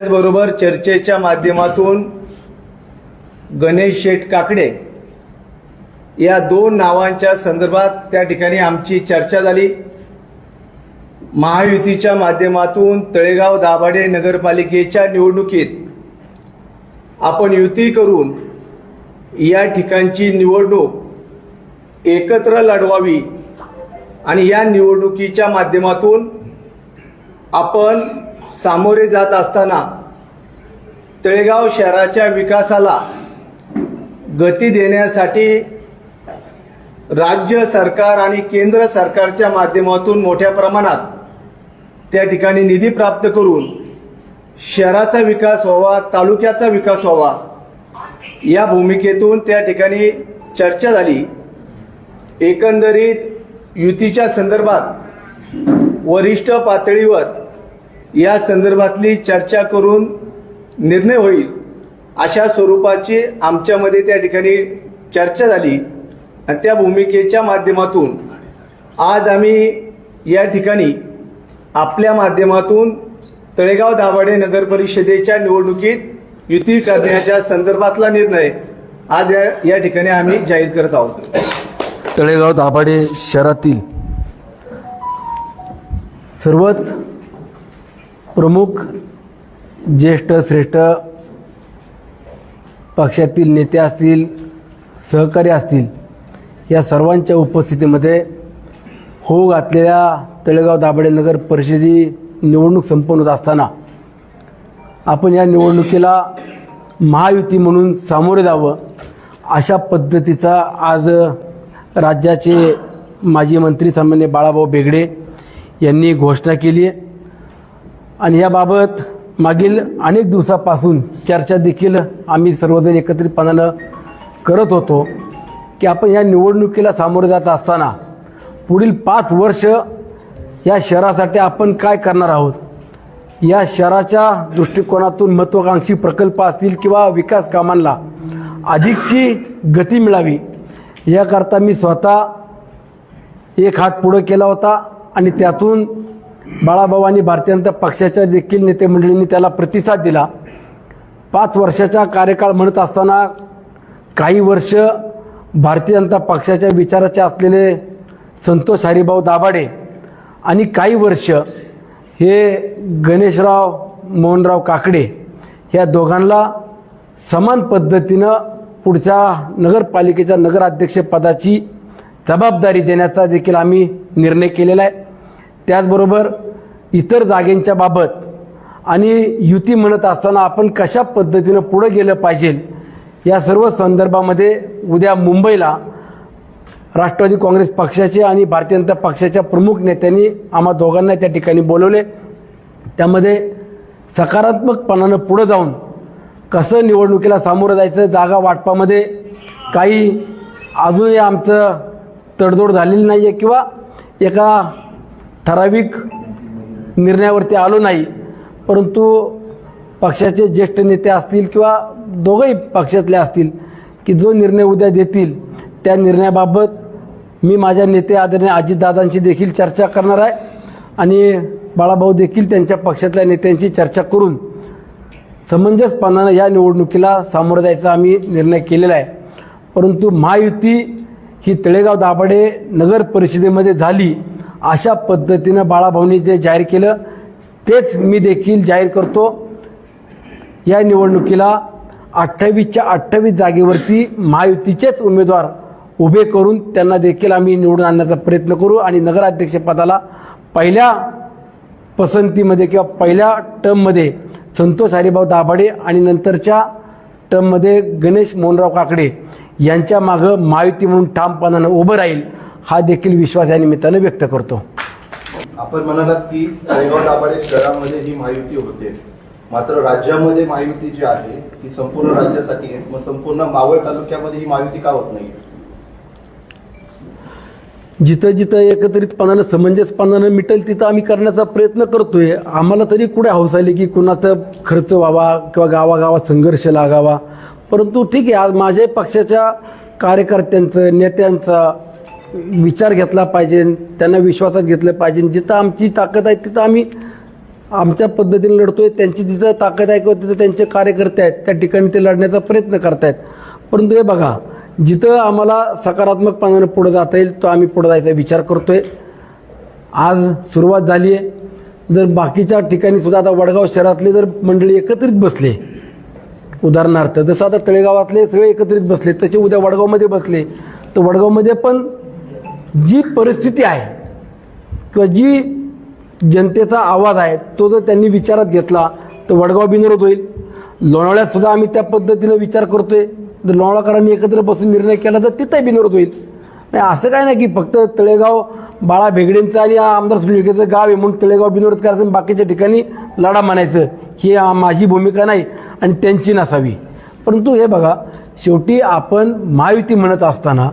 त्याचबरोबर चर्चेच्या माध्यमातून गणेश शेठ काकडे या दोन नावांच्या संदर्भात त्या ठिकाणी आमची चर्चा झाली. महायुतीच्या माध्यमातून तळेगाव दाभाडे नगरपालिकेच्या निवडणुकीत आपण युती करून या ठिकाणची निवडणूक एकत्र लढवावी आणि या निवडणुकीच्या माध्यमातून आपण सामोरे जात असताना तळेगाव शहराच्या विकासाला गती देण्यासाठी राज्य सरकार आणि केंद्र सरकारच्या माध्यमातून मोठ्या प्रमाणात त्या ठिकाणी निधी प्राप्त करून शहराचा विकास व्हावा तालुक्याचा विकास व्हावा या भूमिकेतून त्या ठिकाणी चर्चा झाली. एकंदरीत युतीच्या संदर्भात वरिष्ठ पातळीवर या संदर्भातली चर्चा करून निर्णय होईल अशा स्वरूपाची आमच्यामध्ये त्या ठिकाणी चर्चा झाली. आणि त्या भूमिकेच्या माध्यमातून आज आम्ही या ठिकाणी आपल्या माध्यमातून तळेगाव दाभाडे नगर परिषदेच्या निवडणुकीत युती करण्याच्या संदर्भातला निर्णय आज या या ठिकाणी आम्ही जाहीर करत आहोत. तळेगाव दाभाडे शहरातील सर्वच प्रमुख ज्येष्ठ श्रेष्ठ पक्षातील नेते असतील सहकारी असतील या सर्वांच्या उपस्थितीमध्ये हो घातलेल्या तळेगाव दाभाडे नगर परिषदी निवडणूक संपन्न होत असताना आपण या निवडणुकीला महायुती म्हणून सामोरे जावं अशा पद्धतीचा आज राज्याचे माजी मंत्री सामान्य बाळाभाऊ बेगडे यांनी घोषणा केली आहे. आणि याबाबत मागील अनेक दिवसापासून चर्चा देखील आम्ही सर्वजण एकत्रितपणानं करत होतो की आपण या निवडणुकीला सामोरे जात असताना पुढील पाच वर्ष या शहरासाठी आपण काय करणार आहोत? या शहराच्या दृष्टिकोनातून महत्त्वाकांक्षी प्रकल्प असतील किंवा विकास कामांना अधिकची गती मिळावी याकरता मी स्वतः एक हात पुढं केला होता आणि त्यातून बाळाभाऊ आणि भारतीय जनता पक्षाच्या देखील नेते मंडळींनी त्याला प्रतिसाद दिला. पाच वर्षाचा कार्यकाळ म्हणत असताना काही वर्ष भारतीय जनता पक्षाच्या विचाराचे असलेले संतोष हरिभाऊ दाभाडे आणि काही वर्ष हे गणेशराव मोहनराव काकडे ह्या दोघांना समान पद्धतीनं पुढच्या नगरपालिकेच्या नगराध्यक्षपदाची जबाबदारी देण्याचा देखील आम्ही निर्णय केलेला आहे. त्याचबरोबर इतर जागेंच्या बाबत आणि युती म्हणत असताना आपण कशा पद्धतीनं पुढं गेलं पाहिजे या सर्व संदर्भामध्ये उद्या मुंबईला राष्ट्रवादी काँग्रेस पक्षाचे आणि भारतीय जनता पक्षाच्या प्रमुख नेत्यांनी आम्हा दोघांना त्या ठिकाणी बोलवले. त्यामध्ये सकारात्मकपणानं पुढं जाऊन कसं निवडणुकीला सामोरं जायचं जागा वाटपामध्ये काही अजूनही आमचं तडजोड झालेली नाही आहे किंवा एका ठराविक निर्णयावरती आलो नाही परंतु पक्षाचे ज्येष्ठ नेते असतील किंवा दोघंही पक्षातले असतील की जो निर्णय उद्या देतील त्या निर्णयाबाबत मी माझ्या नेते आदरणीय अजितदादांशी देखील चर्चा करणार आहे आणि बाळाभाऊ देखील त्यांच्या पक्षातल्या नेत्यांशी चर्चा करून समंजसपणानं या निवडणुकीला सामोरं जायचा आम्ही निर्णय केलेला आहे. परंतु महायुती ही तळेगाव दाभाडे नगर परिषदेमध्ये झाली. अशा पद्धतीनं बाळाभाऊंनी जे जाहीर केलं तेच मी देखील जाहीर करतो. या निवडणुकीला अठ्ठावीसच्या अठ्ठावीस जागेवरती महायुतीचेच उमेदवार उभे करून त्यांना देखील आम्ही निवडून आणण्याचा प्रयत्न करू आणि नगराध्यक्षपदाला पहिल्या पसंतीमध्ये किंवा पहिल्या टर्ममध्ये संतोष हरिभाऊ दाभाडे आणि नंतरच्या टर्ममध्ये गणेश मोहनराव काकडे यांच्या मागं महायुती म्हणून ठामपणानं उभं राहील. हा देखील विश्वास या निमित्तानं व्यक्त करतो. आपण म्हणालात की तळेगाव दाभाडे शहरामध्ये ही महायुती होते मात्र राज्यामध्ये महायुती जी आहे ती संपूर्ण राज्यासाठी आहे. मग संपूर्ण मावळ तालुक्यामध्ये ही महायुती का होत नाही जिथं जिथं एकत्रितपणानं समंजसपणानं मिटेल तिथं आम्ही करण्याचा प्रयत्न करतोय. आम्हाला तरी कुठे हौस आली की कुणाचं खर्च व्हावा किंवा गावागावात संघर्ष लागावा? परंतु ठीक आहे आज माझ्याही पक्षाच्या कार्यकर्त्यांचं नेत्यांचा विचार घेतला पाहिजे त्यांना विश्वासात घेतलं पाहिजे. जिथं आमची ताकद आहे तिथं आम्ही आमच्या पद्धतीने लढतोय त्यांची जिथं ताकद आहे किंवा तिथं त्यांचे कार्यकर्ते आहेत त्या ठिकाणी ते लढण्याचा प्रयत्न करतायत. परंतु हे बघा जिथं आम्हाला सकारात्मकपणाने पुढे जाता येईल तो आम्ही पुढे जायचा विचार करतोय. आज सुरुवात झाली आहे. जर बाकीच्या ठिकाणी सुद्धा आता वडगाव शहरातले जर मंडळी एकत्रित बसले उदाहरणार्थ जसं आता तळेगावातले सगळे एकत्रित बसले तसे उद्या वडगावमध्ये बसले तर वडगावमध्ये पण जी परिस्थिती आहे किंवा जी जनतेचा आवाज आहे तो जर त्यांनी विचारात घेतला तर वडगाव बिनरोध होईल. लोणावळ्यात सुद्धा आम्ही त्या पद्धतीनं विचार करतोय. जर लोणावळाकरांनी एकत्र बसून निर्णय केला तर तिथंही बिनरोध होईल. नाही असं काय नाही की फक्त तळेगाव बाळा भेगडेंचं आणि आमदार सुनीलकेचं गाव आहे म्हणून तळेगाव बिनरोध करायचं आणि बाकीच्या ठिकाणी लढा म्हणायचं ही माझी भूमिका नाही आणि त्यांची नसावी. परंतु हे बघा शेवटी आपण महायुती म्हणत असताना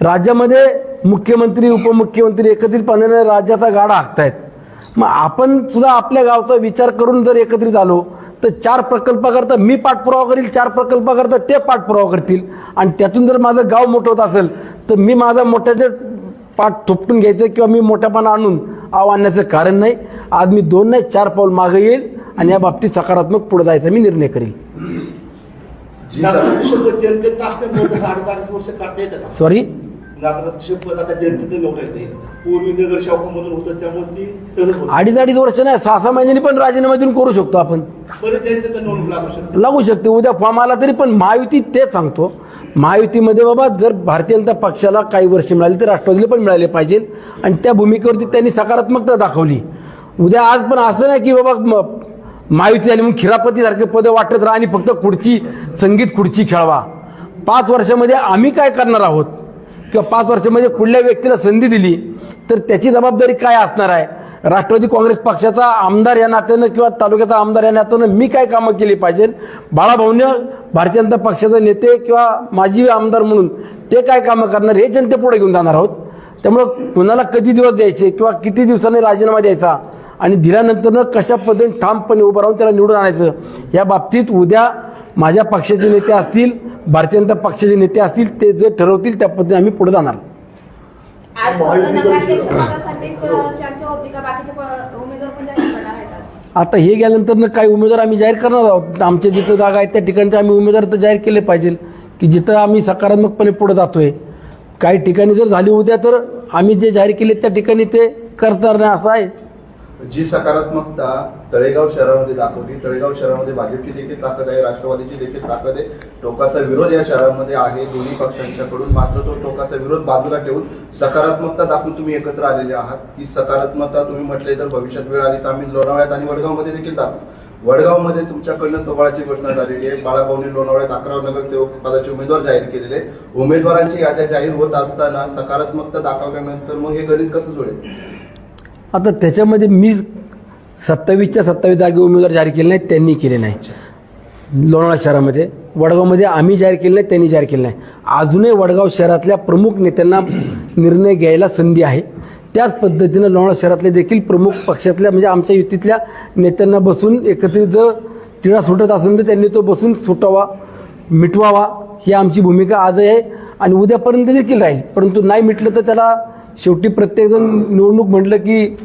राज्यामध्ये मुख्यमंत्री उपमुख्यमंत्री एकत्रितपणे राज्याचा गाडा हाकतायत. मग आपण सुद्धा आपल्या गावचा विचार करून जर एकत्रित आलो तर चार प्रकल्पाकरता मी पाठपुरावा करील चार प्रकल्पाकरता ते पाठपुरावा करतील. आणि त्यातून जर माझं गाव मोठं होत असेल तर मी माझा मोठ्याचे पाठ थोपटून घ्यायचं किंवा मी मोठ्यापणा आणून आव आणण्याचं कारण नाही. आज मी दोन नाही चार पाऊल मागे येईल आणि या बाबतीत सकारात्मक पुढे जायचा मी निर्णय करील. सर- साडे अडीच अडीच वर्ष नाही सहा सहा महिन्यांनी पण राजीनामा देऊन करू शकतो आपण. लागू शकतो. उद्या फॉर्म आला तरी पण महायुती ते सांगतो. महायुतीमध्ये बाबा जर भारतीय जनता पक्षाला काही वर्ष मिळाली तर राष्ट्रवादीला पण मिळाले पाहिजे. आणि त्या भूमिकेवरती त्यांनी सकारात्मकता दाखवली. उद्या आज पण असं नाही की बाबा महायुती झाली म्हणून खिरापतीसारखे पदं वाटत राहा आणि फक्त खुर्ची संगीत खुर्ची खेळवा. पाच वर्षामध्ये आम्ही काय करणार आहोत? किंवा पाच वर्षामध्ये कुठल्या व्यक्तीला संधी दिली तर त्याची जबाबदारी काय असणार आहे? राष्ट्रवादी काँग्रेस पक्षाचा आमदार या नात्यानं किंवा तालुक्याचा आमदार या नात्यानं मी काय कामं केली पाहिजे? बाळाभाऊनं भारतीय जनता पक्षाचे नेते किंवा माजी आमदार म्हणून ते काय कामं करणार? हे जनतेपुढे घेऊन जाणार आहोत. त्यामुळं कुणाला कधी दिवस द्यायचे किंवा किती दिवसांनी राजीनामा द्यायचा आणि दिल्यानंतर कशा पद्धतीने ठामपणे उभं राहून त्याला निवडून आणायचं? या बाबतीत उद्या माझ्या पक्षाचे नेते असतील भारतीय जनता पक्षाचे नेते असतील ते जे ठरवतील त्या पद्धतीने आम्ही पुढे जाणार. आज फक्त महायुती नगराध्यक्ष करू पदासाठीच चर्चा होती का? बाकीचे प- उमेदवार पण जाहीर करणार आहेत आज. आता हे गेल्यानंतर काही उमेदवार आम्ही जाहीर करणार आहोत. आमच्या जिथं जागा आहेत त्या ठिकाणचे आम्ही उमेदवार तर जाहीर केले पाहिजे. की जिथं आम्ही सकारात्मकपणे पुढे जातोय. काही ठिकाणी जर झाली उद्या तर आम्ही जे जाहीर केले त्या ठिकाणी ते करणार नाही असं आहे. जी सकारात्मकता तळेगाव शहरामध्ये दाखवली तळेगाव शहरामध्ये भाजपची देखील ताकद आहे राष्ट्रवादीची देखील ताकद आहे. टोकाचा विरोध या शहरामध्ये आहे दोन्ही पक्षांच्याकडून. मात्र तो टोकाचा विरोध बाजूला ठेवून सकारात्मकता दाखवून तुम्ही एकत्र आलेले आहात. ती सकारात्मकता तुम्ही म्हटले तर भविष्यात वेळ आली तर आम्ही लोणावळ्यात आणि वडगावमध्ये देखील दाखवू वडगावमध्ये तुमच्याकडनं सोहळ्याची घोषणा झालेली आहे. बाळाभाऊनी लोणावळ्यात अकरा नगरसेवक पदाचे उमेदवार जाहीर केलेले उमेदवारांची याद्या जाहीर होत असताना सकारात्मकता दाखवल्यानंतर मग हे गणित कसं जुळेल? आता त्याच्यामध्ये मी सत्तावीसच्या सत्तावीस जागी उमेदवार जाहीर केले नाहीत त्यांनी केले नाही लोणावळा शहरामध्ये. वडगावमध्ये आम्ही जाहीर केले नाही त्यांनी जाहीर केले नाही. अजूनही वडगाव शहरातल्या प्रमुख नेत्यांना निर्णय घ्यायला संधी आहे. त्याच पद्धतीनं लोणावळा शहरातले देखील प्रमुख पक्षातल्या म्हणजे आमच्या युतीतल्या नेत्यांना बसून एकत्रित जर तिळा सुटत असेल तर त्यांनी तो बसून सुटावा मिटवावा ही आमची भूमिका आजही आहे. आणि उद्यापर्यंत देखील राहील. परंतु नाही मिटलं तर त्याला शेवटी प्रत्येकजण निवडणूक म्हटलं की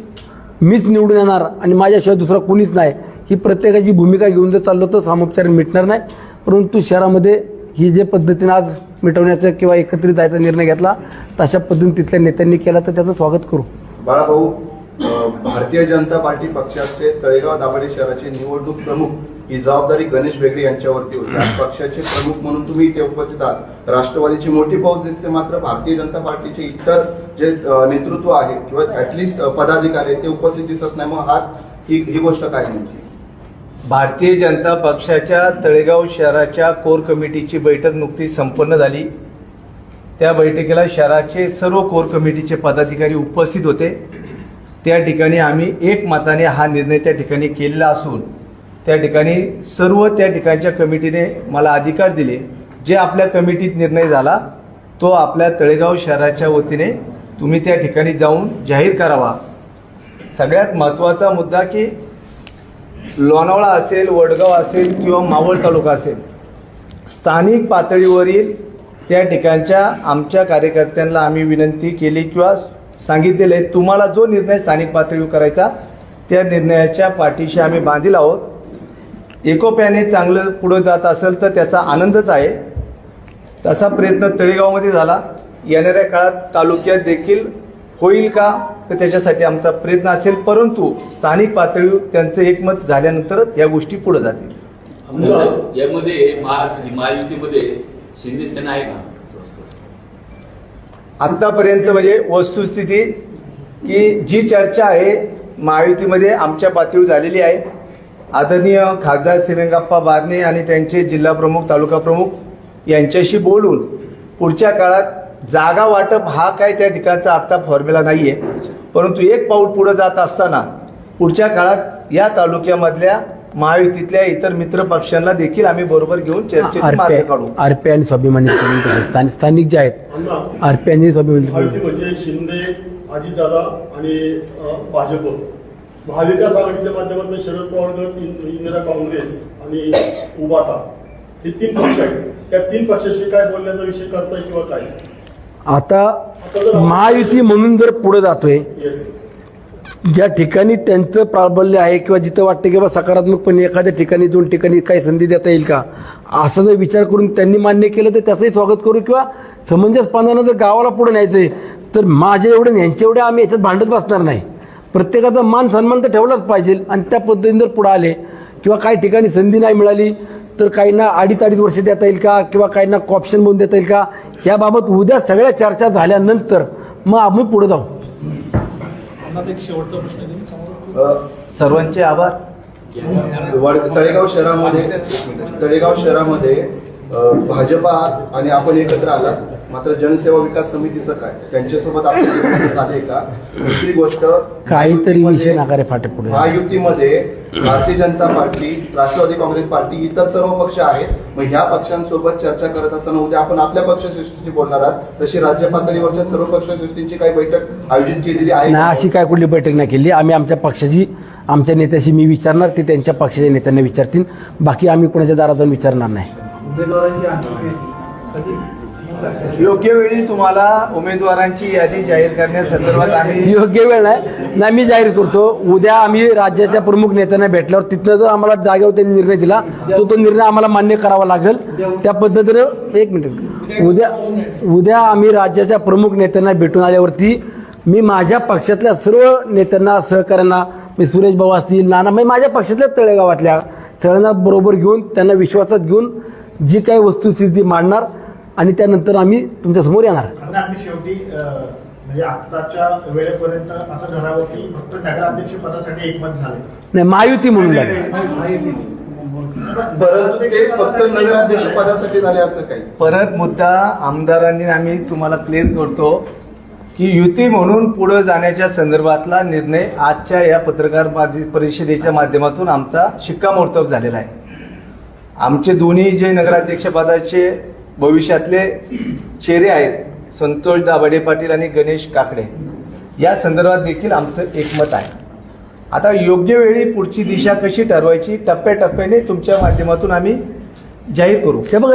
मीच निवडून येणार आणि माझ्याशिवाय दुसरा कोणीच नाही. ही प्रत्येकाची भूमिका घेऊन जर चाललो तर सामोपचाराने मिटणार नाही. परंतु शहरामध्ये ही जे पद्धतीनं आज मिटवण्याचा किंवा एकत्रित जायचा निर्णय घेतला तशा पद्धतीने तिथल्या नेत्यांनी केला तर त्याचं स्वागत करू. बाळाभाऊ भारतीय जनता पार्टी पक्षाचे तळेगाव दाभाडे शहराचे निवडणूक प्रमुख ही जबाबदारी गणेश बेगडे यांच्यावरती होती. आज पक्षाचे प्रमुख म्हणून तुम्ही इथे उपस्थित आहात. राष्ट्रवादीची मोठी पाऊस दिसते मात्र भारतीय जनता पार्टीचे इतर जे नेतृत्व आहे किंवा ऍटलिस्ट पदाधिकारी आहेत, ते उपस्थित दिसत नाही. मग हात ही ही गोष्ट काय नेमकी? भारतीय जनता पक्षाच्या तळेगाव शहराच्या कोर कमिटीची बैठक नुकतीच संपन्न झाली. त्या बैठकीला शहराचे सर्व कोर कमिटीचे पदाधिकारी उपस्थित होते. त्या ठिकाणी आम्ही एक मताने हा निर्णय त्या ठिकाणी केलेला असून त्या ठिकाणी सर्व त्या ठिकाणच्या कमिटीने मला अधिकार दिले. जे आपल्या कमिटीत निर्णय झाला तो आपल्या तळेगाव शहराच्या वतीने तुम्ही त्या ठिकाणी जाऊन जाहीर करावा. सगळ्यात महत्त्वाचा मुद्दा की लोणावळा असेल वडगाव असेल किंवा मावळ तालुका असेल स्थानिक पातळीवरील त्या ठिकाणच्या आमच्या कार्यकर्त्यांना आम्ही विनंती केली किंवा सांगितलेलं आहे तुम्हाला जो निर्णय स्थानिक पातळीवर करायचा त्या निर्णयाच्या पाठीशी आम्ही बांधील आहोत. एकोप्याने चांगलं पुढं जात असेल तर त्याचा आनंदच आहे. तसा प्रयत्न तळेगावमध्ये झाला. येणाऱ्या काळात तालुक्यात देखील होईल का तर त्याच्यासाठी आमचा प्रयत्न असेल. परंतु स्थानिक पातळीवर त्यांचं एकमत झाल्यानंतरच या गोष्टी पुढे जातील. यामध्ये महायुतीमध्ये शिंदे सेना आहे का? आतापर्यंत म्हणजे वस्तुस्थिती की जी चर्चा आहे महायुतीमध्ये आमच्या पातळीवर झालेली आहे. आदरणीय खासदार श्रीरंगाप्पा बारणे आणि त्यांचे जिल्हा प्रमुख तालुका प्रमुख यांच्याशी बोलून पुढच्या काळात जागा वाटप हा काय त्या ठिकाणचा आत्ता फॉर्म्युला आहे परंतु एक पाऊल पुढे जात असताना पुढच्या काळात या तालुक्यामधल्या महायुतीतल्या इतर मित्र पक्षांना देखील आम्ही बरोबर घेऊन चर्चेत मार्ग काढू. आरपी आरपी आणि स्वाभिमानी स्थानिक जे आहेत अण्णा आरपी आणि स्वाभिमानी. म्हणजे शिंदे अजितदादा आणि भाजप. महाविकास आघाडीच्या माध्यमातून शरद पवार गट इन- इंदिरा काँग्रेस आणि उबाटा. हे तीन पक्ष आहेत. त्या तीन पक्षाशी काय बोलण्याचा विषय करताय किंवा काय? आता महायुती म्हणून जर पुढे जातोय येस ज्या ठिकाणी त्यांचं प्राबल्य आहे किंवा जिथं वाटतं की बा सकारात्मकपणे एखाद्या ठिकाणी दोन ठिकाणी काही संधी देता येईल का? असा जर विचार करून त्यांनी मान्य केलं तर त्याचंही स्वागत करू किंवा समंजसपणानं जर गावाला पुढे न्यायचंय तर माझ्या एवढे यांच्या एवढे आम्ही याच्यात भांडत बसणार नाही. प्रत्येकाचा मान सन्मान तर ठेवलाच पाहिजे आणि त्या पद्धतीने जर पुढे आले किंवा काही ठिकाणी संधी नाही मिळाली तर काहींना अडीच अडीच वर्ष देता येईल का किंवा काहींना कॉप्शन बनवून देता येईल का? याबाबत उद्या सगळ्या चर्चा झाल्यानंतर मग आम्ही पुढे जाऊ. सर्वांचे आभार. वड- तळेगाव शहरामध्ये तळेगाव शहरामध्ये भाजपा आणि आपण एकत्र आलात मात्र जनसेवा विकास समितीचं काय? त्यांच्यासोबत आपण आले का? दुसरी गोष्ट काहीतरी विषय नाकारे फाटे पुढे महायुतीमध्ये Bharatiya Janata Party Rashtrawadi Congress Party इतर सर्व पक्ष आहेत. मग ह्या पक्षांसोबत चर्चा करत असताना उद्या आपण आपल्या पक्षश्रेष्ठीची बोलणार आहात. तशी राज्य पातळीवरच्या सर्व पक्षश्रेष्ठींची काही बैठक आयोजित केलेली आहे. का? अशी काय कुठली बैठक नाही केली. आम्ही आमच्या पक्षाची आमच्या नेत्याशी मी विचारणार ते त्यांच्या पक्षाच्या नेत्यांना विचारतील. बाकी आम्ही कोणाच्या दारात जाऊन विचारणार नाही. योग्य वेळी तुम्हाला उमेदवारांची यादी जाहीर करण्यासंदर्भात आम्ही योग्य वेळ नाही. नाही मी जाहीर करतो. उद्या आम्ही राज्याच्या प्रमुख नेत्यांना भेटल्यावर तिथनं जर आम्हाला जागेवर त्यांनी निर्णय दिला तो तो निर्णय आम्हाला मान्य करावा लागेल. त्या पद्धतीनं एक मिनिट. उद्या. उद्या आम्ही राज्याच्या प्रमुख नेत्यांना भेटून आल्यावरती मी माझ्या पक्षातल्या सर्व नेत्यांना सहकाऱ्यांना मी सुरेश भाऊ असतील नाना म्हणजे माझ्या पक्षातल्या तळेगावातल्या सगळ्यांना बरोबर घेऊन त्यांना विश्वासात घेऊन जी काही वस्तुस्थिती मांडणार आणि त्यानंतर आम्ही तुमच्यासमोर येणार. आम्ही शेवटी म्हणजे आताच्या वेळेपर्यंत असं ठरावं की फक्त नगराध्यक्ष पदासाठी एकमत झाले. नाही महायुती म्हणून झालं. परंतु ते फक्त नगराध्यक्ष पदासाठी झाले असं काही? परत मुद्दा आमदारांनी आम्ही तुम्हाला क्लिअर करतो की युती म्हणून पुढे जाण्याच्या संदर्भातला निर्णय आजच्या या पत्रकार पारि- परिषदेच्या माध्यमातून आमचा शिक्कामोर्तब झालेला आहे. आमचे दोन्ही जे नगराध्यक्षपदाचे भविष्यातले चेहरे आहेत संतोष दाभाडे पाटील आणि गणेश काकडे या संदर्भात देखील आमचं एकमत आहे. आता योग्य वेळी पुढची दिशा कशी ठरवायची टप्प्याटप्प्याने तुमच्या माध्यमातून आम्ही जाहीर करू. ते बघा